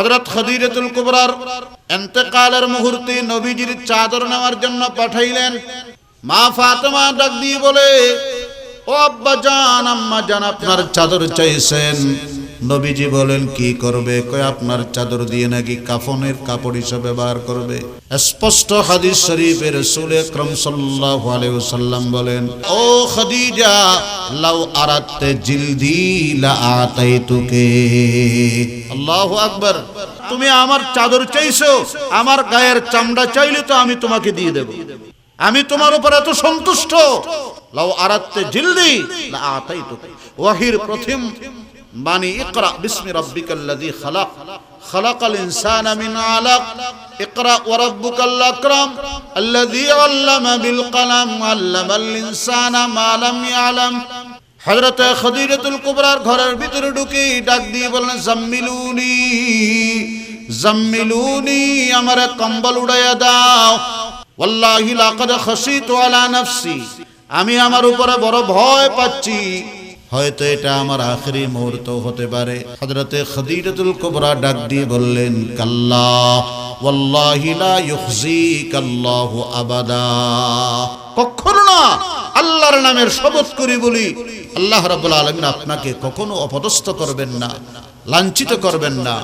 হযরত খদিরতুল কুবরার এতেকালের মুহূর্তে নবীজির চাদর নেওয়ার জন্য পাঠাইলেন। মা ফাতমা ডাক দিয়ে বলে, ও আব্বা জান, আম্মা জান, আপনার চাদর চাইছেন। নবীজি বলেন, কি করবে? কয়, আপনার চাদর দিয়ে নাকি কাফনের কাপড় হিসেবে ব্যবহার করবে? স্পষ্ট হাদিস শরীফের রাসূল আকরাম সাল্লাল্লাহু আলাইহি বলেন, ও খাদিজা, লাউ আরাতে জিলদি লা আতাইতুকে। আল্লাহু আকবার। তুমি আমার চাদর চাইছো, আমার গায়ের চামড়া চাইলে তো আমি তোমাকে দিয়ে দেব। আমি তোমার উপর এত সন্তুষ্ট। লাউ আরাতে জিলদি লা আতাইতুকে। ওয়াহির প্রথম বাণী, ইকরা, বিসমি রাব্বিকাল্লাযী খালাক। খালাকাল ইনসানা মিন আলাক। ইকরা, ওয়া রাব্বুকাল আকরাম। আল্লাযী আল্লামা বিল কলম আল্লামাল ইনসানা মা লাম ইয়ালাম। হযরত খাদিজাতুল কুবরার ঘরের ভিতরে ঢুকে ডাক দিয়ে বললেন, জাম্মিলুনি জাম্মিলুনি, আমারে কম্বল উড়াইয়া দাও। ওয়াল্লাহি লাকাদ খাসিতু আলা নাফসি, আমি আমার উপরে বড় ভয় পাচ্ছি। হয়তো এটা আমার আখেরি মুহূর্ত হতে পারে। হজরতে খদিরতুল কুবরা ডাক দিয়ে বললেন, কাল্লা আবাদা। কখনো না, আল্লাহর নামের শপথ করি বলি, আল্লাহ রাব্বুল আলামিন আপনাকে কখনো অপদস্থ করবেন না, লাঞ্ছিত করবেন না।